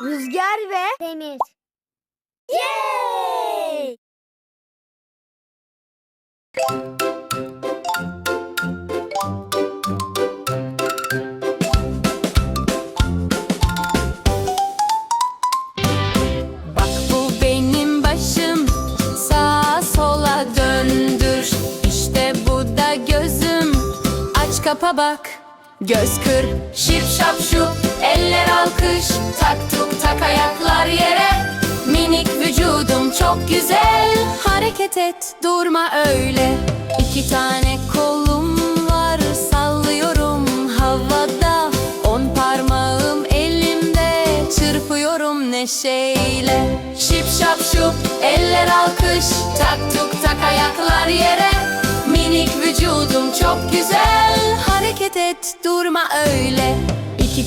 Rüzgar ve Demir. Yay! Bak bu benim başım Sağa sola döndür İşte bu da gözüm Aç kapa bak Göz kır Şip şap şup Eller alkış Tak tuk tak ayaklar yere. Minik vücudum çok güzel. Hareket et durma öyle. İki tane kolum var Sallıyorum havada. On parmağım elimde Çırpıyorum neşeyle. Şip şap şup eller alkış Tak tuk tak ayaklar yere. Minik vücudum çok güzel. Hareket et durma öyle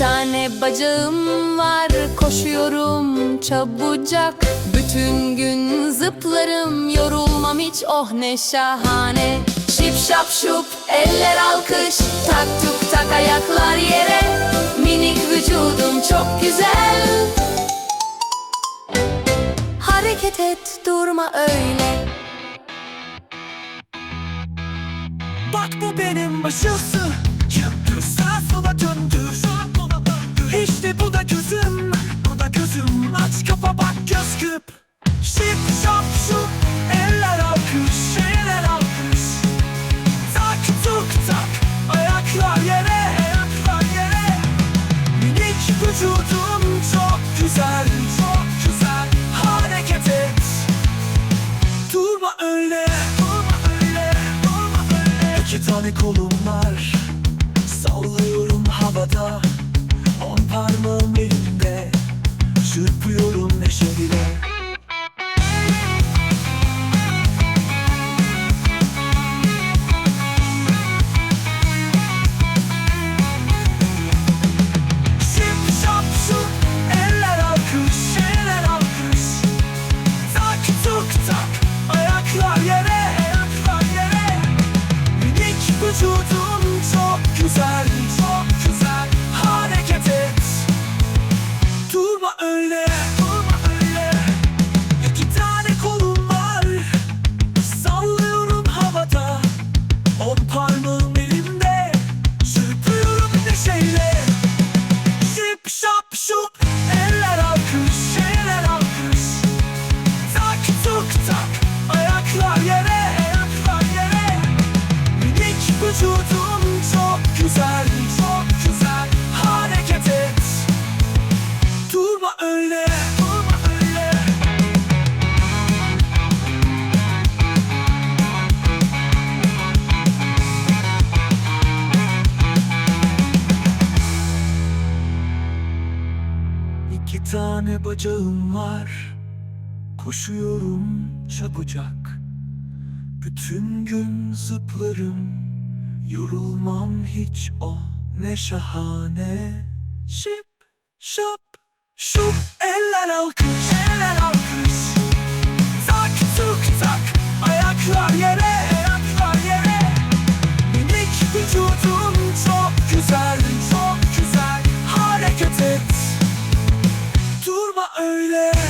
tane bacağım var. Koşuyorum çabucak. Bütün gün zıplarım. Yorulmam hiç. Oh ne şahane. Şip şap şup eller alkış. Tak tuk tak ayaklar yere. Minik vücudum çok güzel. Hareket et durma öyle. Bak bu benim başısı Yıldız sağa sola döndür güzel Çok güzel. Hareket et. Durma öyle. Durma öyle Durma öyle. İki tane kolum var. Sallıyorum havada. On parmağım elimde Çırpıyorum Şip Minik vücudum çok güzel Çok güzel. Hareket et. Durma öyle Durma öyle. Tane kolum var. Sallıyorum havada. On parmağım elimde Minik vücudum çok güzel Çok güzel. Hareket et. Durma öyle Durma öyle. İki tane bacağım var. Koşuyorum çabucak. Bütün gün zıplarım Yorulmam hiç o ne şahane. Şip şap şup. Eller alkış eller alkış. Tak tuk tak. Ayaklar yere ayaklar yere. Minik vücudum çok güzel Çok güzel. Hareket et. Durma öyle